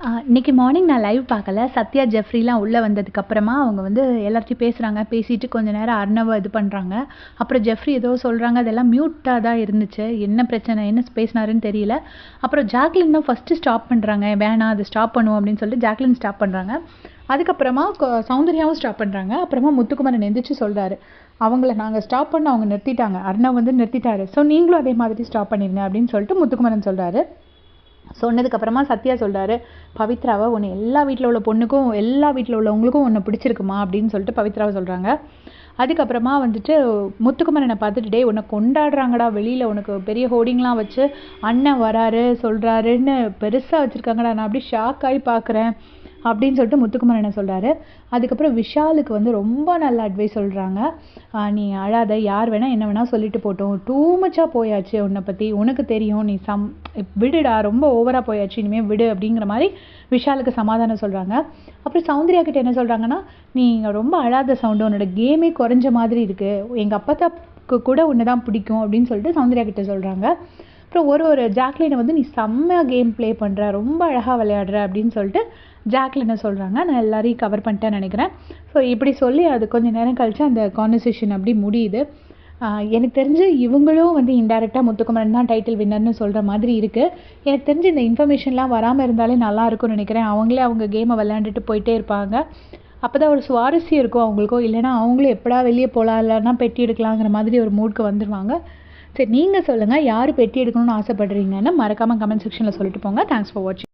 இன்னைக்கு மார்னிங் நான் லைவ் பார்க்கல. சத்யா ஜெஃப்ரிலாம் உள்ளே வந்ததுக்கப்புறமா அவங்க வந்து எல்லாத்தையும் பேசுகிறாங்க பேசிட்டு கொஞ்ச நேரம் அர்ணவை இது பண்ணுறாங்க அப்புறம் ஜெஃப்ரி ஏதோ சொல்கிறாங்க அதெல்லாம் மியூட்டாக தான் இருந்துச்சு. என்ன பிரச்சனை என்ன பேசினாருன்னு தெரியல. அப்புறம் ஜாக்லின் தான் ஃபஸ்ட்டு ஸ்டாப் பண்ணுறாங்க வேணாம் அது ஸ்டாப் பண்ணுவோம் அப்படின்னு சொல்லிட்டு ஜாக்லின் ஸ்டாப் பண்ணுறாங்க அதுக்கப்புறமா சௌந்தர்யாவும் ஸ்டாப் பண்ணுறாங்க அப்புறமா முத்துக்குமரன் எந்திரிச்சு சொல்கிறாரு அவங்கள நாங்கள் ஸ்டாப் பண்ண அவங்க நிறுத்திட்டாங்க. அர்ணவ் வந்து நிறுத்திட்டாரு. ஸோ நீங்களும் அதே மாதிரி ஸ்டாப் பண்ணிடுங்க அப்படின்னு சொல்லிட்டு முத்துக்குமரன் சொல்கிறாரு சொன்னதுக்கு அப்புறமா சத்யா சொல்றாரு பவித்ராவை உன்னை எல்லா வீட்டில் உள்ள பொண்ணுக்கும் எல்லா வீட்டில் உள்ளவங்களுக்கும் உன்னை பிடிச்சிருக்குமா? அப்படின்னு சொல்லிட்டு பவித்ராவை சொல்கிறாங்க அதுக்கப்புறமா வந்துட்டு முத்துக்குமரனை பார்த்துட்டு டே உன்னை கொண்டாடுறாங்கடா வெளியில். உனக்கு பெரிய ஹோர்டிங்லாம் வச்சு அண்ணன் வராரு சொல்கிறாருன்னு பெருசாக வச்சுருக்காங்கடா. நான் அப்படியே ஷாக் ஆகி பார்க்குறேன். அப்படின்னு சொல்லிட்டு முத்துக்குமரனை சொல்கிறாரு அதுக்கப்புறம் விஷாலுக்கு வந்து ரொம்ப நல்ல அட்வைஸ் சொல்கிறாங்க நீ அழாத யார் வேணால் என்ன வேணால் சொல்லிட்டு போட்டோம். டூ மச்சாக போயாச்சு உன்னை பற்றி உனக்கு தெரியும். நீ சம் விடுடா ரொம்ப ஓவராக போயாச்சு. இனிமேல் விடு அப்படிங்கிற மாதிரி விஷாலுக்கு சமாதானம் சொல்கிறாங்க அப்புறம் சௌந்தர்யா கிட்ட என்ன சொல்கிறாங்கன்னா நீ ரொம்ப அழாத சவுண்டு உன்னோட கேமே குறைஞ்ச மாதிரி இருக்குது எங்கள் அப்பத்தாக்கு கூட உன்னை தான் பிடிக்கும் அப்படின்னு சொல்லிட்டு சௌந்தர்யா கிட்ட சொல்கிறாங்க அப்புறம் ஒரு ஒரு ஜாக்லினை வந்து நீ செம்ம கேம் ப்ளே பண்ணுற ரொம்ப அழகாக விளையாடுற அப்படின்னு சொல்லிட்டு ஜாக்லினை சொல்கிறாங்க நான் எல்லாரையும் கவர் பண்ணிட்டேன்னு நினைக்கிறேன். ஸோ இப்படி சொல்லி அது கொஞ்ச நேரம் கழித்து அந்த கான்வர்சேஷன் அப்படி முடியுது. எனக்கு தெரிஞ்சு இவங்களும் வந்து இன்டெரக்டாக முத்துக்குமரன் தான் டைட்டில் வின்னர்னு சொல்கிற மாதிரி இருக்குது எனக்கு தெரிஞ்சு இந்த இன்ஃபர்மேஷன்லாம் வராமல் இருந்தாலே நல்லா இருக்கும்னு நினைக்கிறேன். அவங்களே அவங்க கேமை விளையாண்டுட்டு போயிட்டே இருப்பாங்க. அப்போ தான் ஒரு சுவாரஸ்யம் இருக்கும் அவங்களுக்கும். இல்லைன்னா அவங்களும் எப்படா வெளியே போகலாம் இல்லைன்னா பெட்டி எடுக்கலாங்கிற மாதிரி ஒரு மூட்க்கு வந்துடுவாங்க சரி நீங்கள் சொல்லுங்கள் யார் பெட்டி எடுக்கணும்னு ஆசைப்படுறீங்கன்னு மறக்காமல் கமெண்ட் செக்ஷனில் சொல்லிட்டு போங்க. தேங்க்ஸ் ஃபார் வாட்சிங்